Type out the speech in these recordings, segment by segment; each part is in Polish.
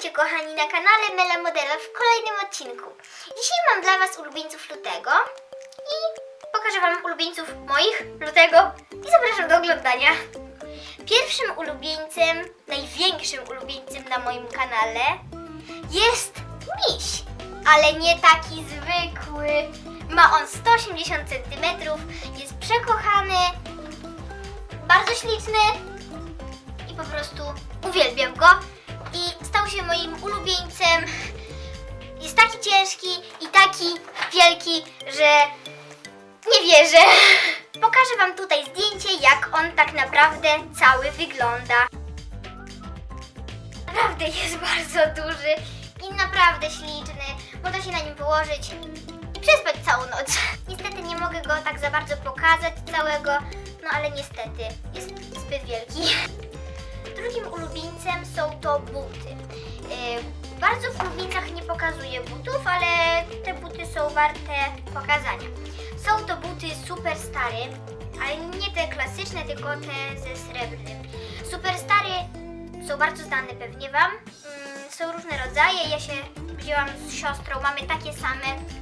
Witajcie kochani na kanale Mela Modela w kolejnym odcinku. Dzisiaj mam dla Was ulubieńców lutego i pokażę Wam ulubieńców moich lutego i zapraszam do oglądania. Pierwszym ulubieńcem, największym ulubieńcem na moim kanale jest miś, ale nie taki zwykły. Ma on 180 cm, jest przekochany, bardzo śliczny i po prostu uwielbiam go i stał się moim ulubieńcem. Jest taki ciężki i taki wielki, że nie wierzę. Pokażę Wam tutaj zdjęcie, jak on tak naprawdę cały wygląda. Naprawdę jest bardzo duży i naprawdę śliczny. Można się na nim położyć i przespać całą noc. Niestety nie mogę go tak za bardzo pokazać całego, no ale niestety jest zbyt wielki. Drugim ulubieńcem są to buty. Yy, bardzo w ulubieńcach nie pokazuję butów, ale te buty są warte pokazania. Są to buty super stare, ale nie te klasyczne, tylko te ze srebrnym. Super stare są bardzo znane pewnie Wam. Mm, są różne rodzaje. Ja się wzięłam z siostrą, mamy takie same.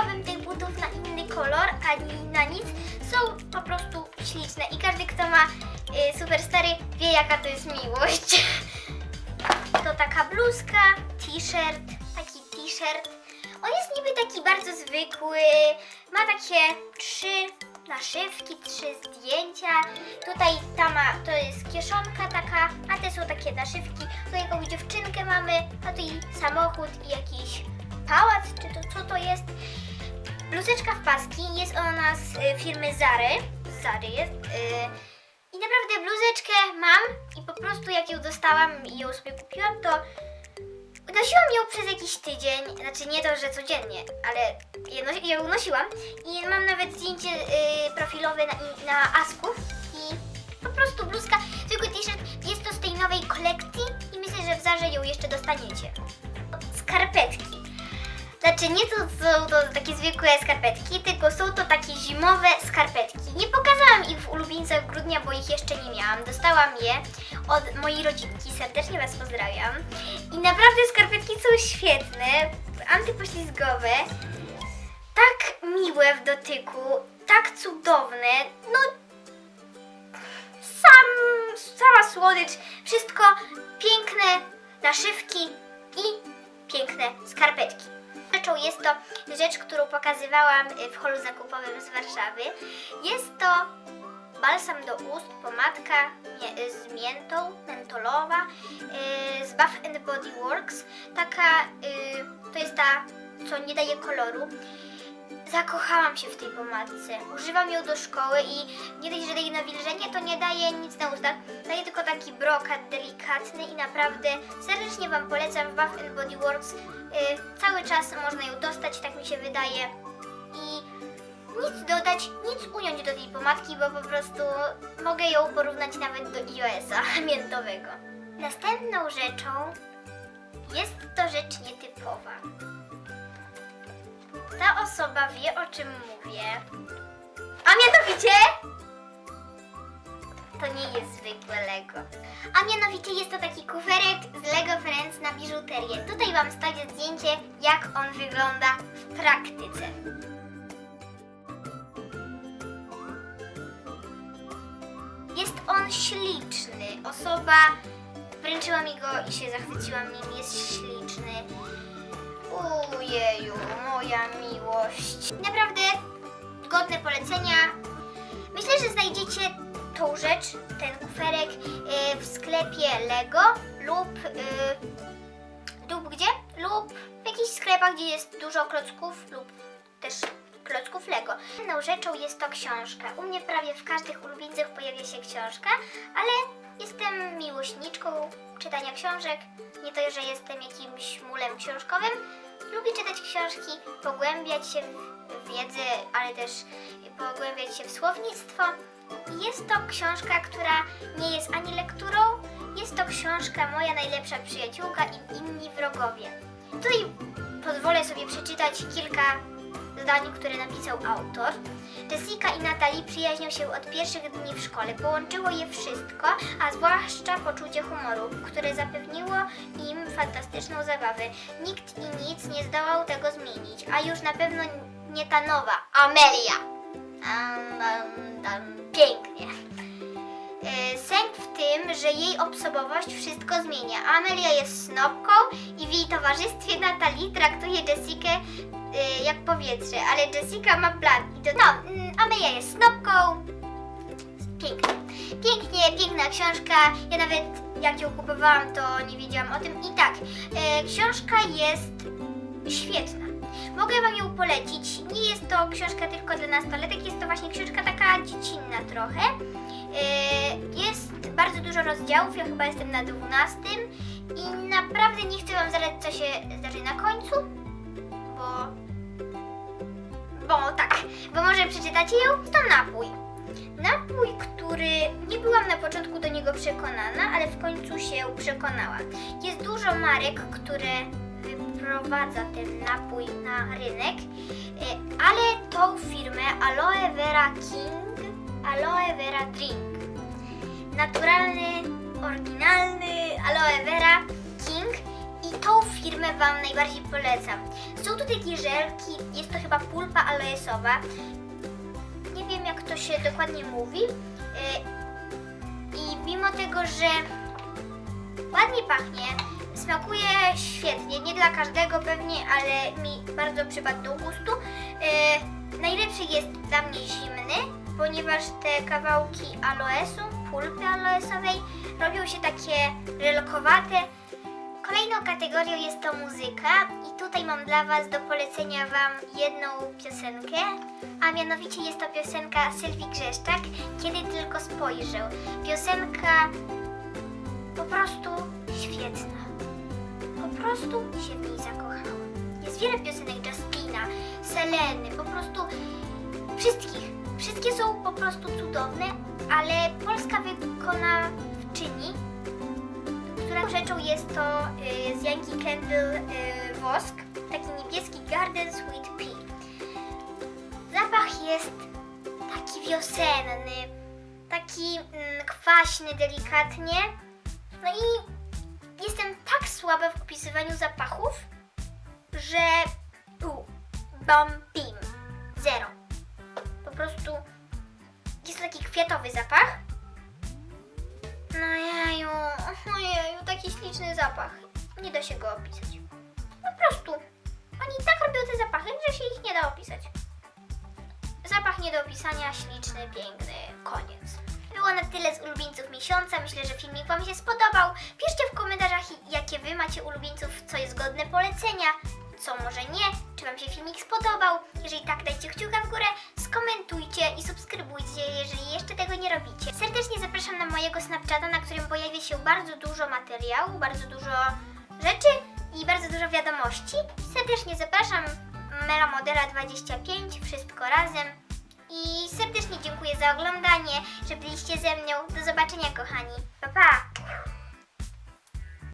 I nie łabym tych butów na inny kolor, ani na nic. Są po prostu śliczne i każdy, kto ma y, super stary, wie jaka to jest miłość. To taka bluzka, t-shirt, taki t-shirt. On jest niby taki bardzo zwykły, ma takie trzy naszywki, trzy zdjęcia. Tutaj ta ma, to jest kieszonka taka, a te są takie naszywki. Tutaj jakąś dziewczynkę mamy, a tutaj samochód i jakiś pałac, czy to co to jest? Bluzeczka w paski, jest ona z y, firmy Zary. Zary jest. y, I naprawdę bluzeczkę mam i po prostu jak ją dostałam i ją sobie kupiłam, to nosiłam ją przez jakiś tydzień. Znaczy nie to, że codziennie, ale ją nosiłam. I mam nawet zdjęcie y, profilowe na, na Asku. I po prostu bluzka, tylko t-shirt. Jest to z tej nowej kolekcji i myślę, że w Zarze ją jeszcze dostaniecie. Skarpetki. Znaczy nie to są to takie zwykłe skarpetki, tylko są to takie zimowe skarpetki. Nie pokazałam ich w ulubieńcach grudnia, bo ich jeszcze nie miałam. Dostałam je od mojej rodzinki. Serdecznie Was pozdrawiam. I naprawdę skarpetki są świetne, antypoślizgowe, tak miłe w dotyku, tak cudowne. No sam, cała słodycz, wszystko piękne naszywki i piękne skarpetki. Rzeczą jest to rzecz, którą pokazywałam y, w holu zakupowym z Warszawy. Jest to balsam do ust, pomadka mie- z miętą, mentolowa, y, z Bath and Body Works. Taka, y, to jest ta, co nie daje koloru. Zakochałam się w tej pomadce. Używam ją do szkoły i nie dość, że daje nawilżenie, to nie daje nic na ustach. Taki brokat delikatny i naprawdę serdecznie Wam polecam Bath Body Works. Yy, cały czas można ją dostać, tak mi się wydaje. I nic dodać, nic ująć do tej pomadki, bo po prostu mogę ją porównać nawet do iOS-a miętowego. Następną rzeczą jest to rzecz nietypowa. Ta osoba wie o czym mówię. A mianowicie to nie jest zwykłe Lego. A mianowicie jest to taki kuferek z Lego Friends na biżuterię. Tutaj Wam stawię zdjęcie, jak on wygląda w praktyce. Jest on śliczny. Osoba wręczyła mi go i się zachwyciłam nim. Jest śliczny. Ujeju, moja miłość. Naprawdę godne polecenia. Myślę, że znajdziecie tą rzecz, ten kuferek y, w sklepie Lego lub y, lub gdzie? Lub w jakichś sklepach, gdzie jest dużo klocków lub też klocków Lego. Inną rzeczą jest to książka. U mnie prawie w każdych ulubieńcach pojawia się książka, ale jestem miłośniczką czytania książek. Nie to, że jestem jakimś mulem książkowym. Lubię czytać książki, pogłębiać się w wiedzę, ale też pogłębiać się w słownictwo. Jest to książka, która nie jest ani lekturą, jest to książka Moja najlepsza przyjaciółka i inni wrogowie. Tutaj pozwolę sobie przeczytać kilka zdań, które napisał autor. Jessica i Natalie przyjaźnią się od pierwszych dni w szkole. Połączyło je wszystko, a zwłaszcza poczucie humoru, które zapewniło im fantastyczną zabawę. Nikt i nic nie zdołał tego zmienić, a już na pewno nie ta nowa, Amelia. Am, am, am, pięknie. E, Sęk w tym, że jej osobowość wszystko zmienia. Amelia jest snopką i w jej towarzystwie Natalie traktuje Jessikę e, jak powietrze, ale Jessica ma plan. I to, no, mm, Amelia jest snopką. Pięknie. Pięknie, piękna książka. Ja nawet jak ją kupowałam, to nie wiedziałam o tym. I tak, e, książka jest świetna. Mogę Wam ją polecić. Nie jest to książka tylko dla nastolatek, jest to właśnie książka taka dziecinna trochę. E, Jest bardzo dużo rozdziałów, ja chyba jestem na 12 i naprawdę nie chcę Wam zdradzać, co się zdarzy na końcu, bo... Bo tak, bo może przeczytacie ją? To napój. Napój, który nie byłam na początku do niego przekonana, ale w końcu się przekonałam. Jest dużo marek, które wyprowadza ten napój na rynek, e, ale tą firmę Aloe Vera King, Aloe Vera Drink. Naturalny, oryginalny Aloe Vera King i tą firmę Wam najbardziej polecam. Są tu takie żelki, jest to chyba pulpa aloesowa. Nie wiem jak to się dokładnie mówi. E, I mimo tego, że ładnie pachnie, smakuje świetnie, nie dla każdego pewnie, ale mi bardzo przypadł do gustu. E, najlepszy jest dla mnie zimny, ponieważ te kawałki aloesu, pulpy aloesowej robią się takie żelkowate. Kolejną kategorią jest to muzyka i tutaj mam dla Was do polecenia Wam jedną piosenkę, a mianowicie jest to piosenka Sylwii Grzeszczak, Kiedy tylko spojrzę. Piosenka po prostu świetna. Po prostu się w niej zakochałam. Jest wiele piosenek Justina, Seleny, po prostu wszystkich. Wszystkie są po prostu cudowne, ale polska wykonawczyni którą rzeczą jest to y, z Yankee Candle y, wosk, taki niebieski Garden Sweet Pea. Zapach jest taki wiosenny, taki mm, kwaśny delikatnie. No i jestem tak słaba w opisywaniu zapachów, że u, bam, bim, zero. Po prostu jest taki kwiatowy zapach. No jeju, ojeju, taki śliczny zapach. Nie da się go opisać. Po prostu. Oni tak robią te zapachy, że się ich nie da opisać. Zapach nie do opisania, śliczny, piękny, koniec. Było na tyle z ulubieńców miesiąca. Myślę, że filmik Wam się spodobał. Piszcie jakie Wy macie ulubieńców, co jest godne polecenia, co może nie, czy Wam się filmik spodobał. Jeżeli tak, dajcie kciuka w górę, skomentujcie i subskrybujcie, jeżeli jeszcze tego nie robicie. Serdecznie zapraszam na mojego Snapchata, na którym pojawia się bardzo dużo materiału, bardzo dużo rzeczy i bardzo dużo wiadomości. Serdecznie zapraszam Melamodera25, wszystko razem. I serdecznie dziękuję za oglądanie, że byliście ze mną. Do zobaczenia kochani. Pa pa!